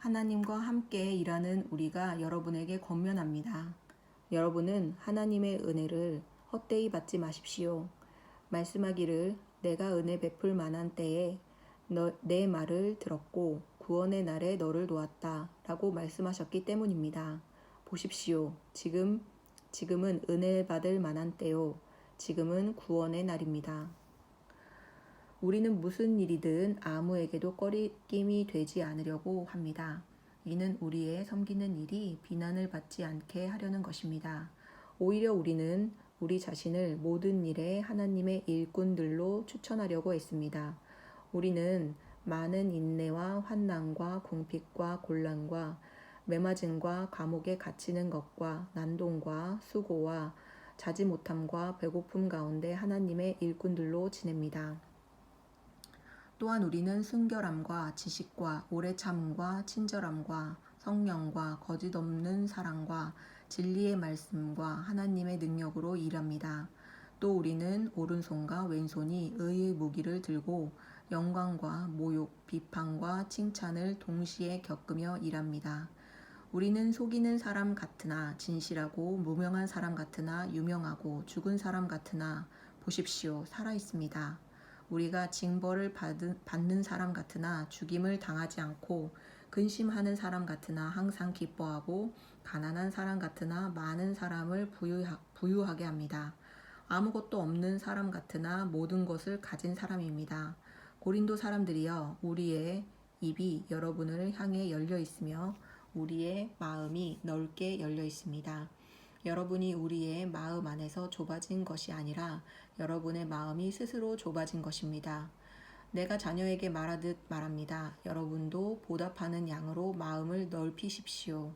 하나님과 함께 일하는 우리가 여러분에게 권면합니다. 여러분은 하나님의 은혜를 헛되이 받지 마십시오. 말씀하기를 내가 은혜 베풀 만한 때에 너, 내 말을 들었고 구원의 날에 너를 도왔다 라고 말씀하셨기 때문입니다. 보십시오. 지금, 지금은 은혜 받을 만한 때요. 지금은 구원의 날입니다. 우리는 무슨 일이든 아무에게도 꺼리낌이 되지 않으려고 합니다. 이는 우리의 섬기는 일이 비난을 받지 않게 하려는 것입니다. 오히려 우리는 우리 자신을 모든 일에 하나님의 일꾼들로 추천하려고 했습니다. 우리는 많은 인내와 환난과 궁핍과 곤란과 매맞음과 감옥에 갇히는 것과 난동과 수고와 자지 못함과 배고픔 가운데 하나님의 일꾼들로 지냅니다. 또한 우리는 순결함과 지식과 오래 참음과 친절함과 성령과 거짓 없는 사랑과 진리의 말씀과 하나님의 능력으로 일합니다. 또 우리는 오른손과 왼손이 의의 무기를 들고 영광과 모욕, 비판과 칭찬을 동시에 겪으며 일합니다. 우리는 속이는 사람 같으나 진실하고 무명한 사람 같으나 유명하고 죽은 사람 같으나 보십시오 살아 있습니다. 우리가 징벌을 받은, 받는 사람 같으나 죽임을 당하지 않고 근심하는 사람 같으나 항상 기뻐하고 가난한 사람 같으나 많은 사람을 부유하, 부유하게 합니다. 아무것도 없는 사람 같으나 모든 것을 가진 사람입니다. 고린도 사람들이여 우리의 입이 여러분을 향해 열려 있으며 우리의 마음이 넓게 열려 있습니다. 여러분이 우리의 마음 안에서 좁아진 것이 아니라 여러분의 마음이 스스로 좁아진 것입니다. 내가 자녀에게 말하듯 말합니다. 여러분도 보답하는 양으로 마음을 넓히십시오.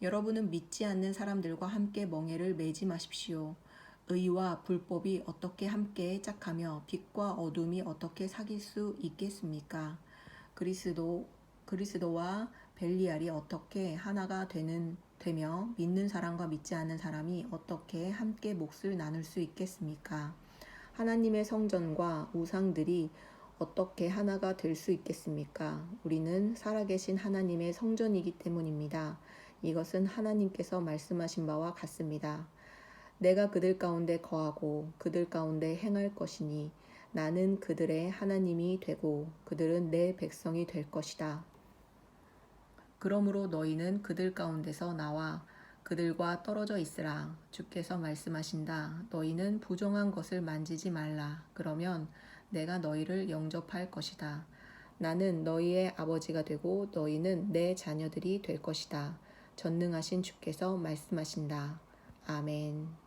여러분은 믿지 않는 사람들과 함께 멍해를 매지 마십시오. 의와 불법이 어떻게 함께 짝하며 빛과 어둠이 어떻게 사귈 수 있겠습니까? 그리스도 그리스도와 벨리알이 어떻게 하나가 되는 되며 믿는 사람과 믿지 않는 사람이 어떻게 함께 몫을 나눌 수 있겠습니까? 하나님의 성전과 우상들이 어떻게 하나가 될 수 있겠습니까? 우리는 살아계신 하나님의 성전이기 때문입니다. 이것은 하나님께서 말씀하신 바와 같습니다. 내가 그들 가운데 거하고 그들 가운데 행할 것이니 나는 그들의 하나님이 되고 그들은 내 백성이 될 것이다. 그러므로 너희는 그들 가운데서 나와 그들과 떨어져 있으라. 주께서 말씀하신다. 너희는 부정한 것을 만지지 말라. 그러면 내가 너희를 영접할 것이다. 나는 너희의 아버지가 되고 너희는 내 자녀들이 될 것이다. 전능하신 주께서 말씀하신다. 아멘.